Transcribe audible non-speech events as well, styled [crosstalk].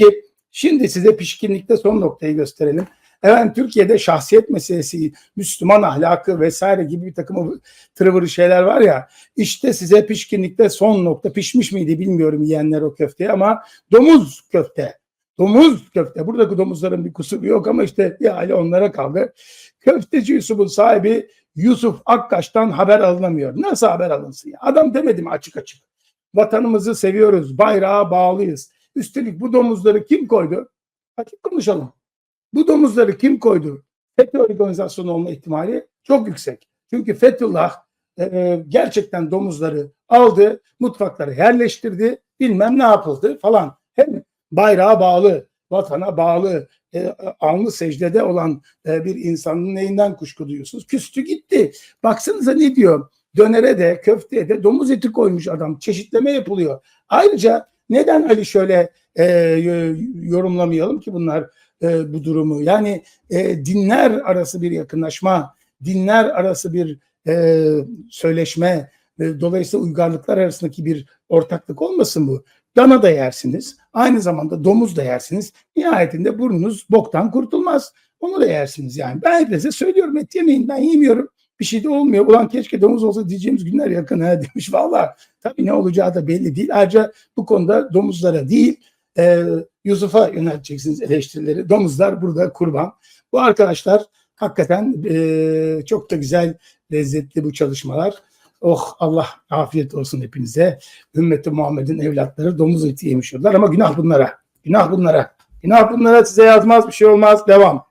Peki şimdi size pişkinlikte son noktayı gösterelim. Evet Türkiye'de şahsiyet meselesi, Müslüman ahlakı vesaire gibi bir takım tırvırı şeyler var ya. İşte size pişkinlikte son nokta pişmiş miydi bilmiyorum yiyenler o köfteyi ama domuz köfte. Domuz köfte. Buradaki domuzların bir kusuru yok ama işte yani onlara kaldı. Köfteci Yusuf'un sahibi Yusuf Akkaş'tan haber alınamıyor. Nasıl haber alınsın ya? Adam demedi mi açık açık? Vatanımızı seviyoruz, bayrağa bağlıyız. Üstelik bu domuzları kim koydu? Açık konuşalım. Bu domuzları kim koydu? FETÖ organizasyonu olma ihtimali çok yüksek. Çünkü Fethullah e, gerçekten domuzları aldı, mutfaklara yerleştirdi, bilmem ne yapıldı falan. Hem bayrağa bağlı, vatana bağlı, e, alnı secdede olan e, bir insanın neyinden kuşku duyuyorsunuz? Küstü gitti. Baksanıza ne diyor? Dönere de köfteye de domuz eti koymuş adam. Çeşitleme yapılıyor. Ayrıca neden Ali şöyle e, yorumlamayalım ki bunlar e, bu durumu? Yani e, dinler arası bir yakınlaşma, dinler arası bir e, söyleşme, e, dolayısıyla uygarlıklar arasındaki bir ortaklık olmasın bu. Dana da yersiniz, aynı zamanda domuz da yersiniz. Nihayetinde burnunuz boktan kurtulmaz. Onu da yersiniz yani. Ben hepinize söylüyorum et yemeyin ben yemiyorum. Bir şey de olmuyor. Ulan keşke domuz olsa diyeceğimiz günler yakın ha [laughs] demiş. Valla tabii ne olacağı da belli değil. Ayrıca bu konuda domuzlara değil e, Yusuf'a yönelteceksiniz eleştirileri. Domuzlar burada kurban. Bu arkadaşlar hakikaten e, çok da güzel, lezzetli bu çalışmalar. Oh Allah afiyet olsun hepinize. Ümmeti Muhammed'in evlatları domuz eti yemiş oldular ama günah bunlara. Günah bunlara. Günah bunlara size yazmaz bir şey olmaz. Devam.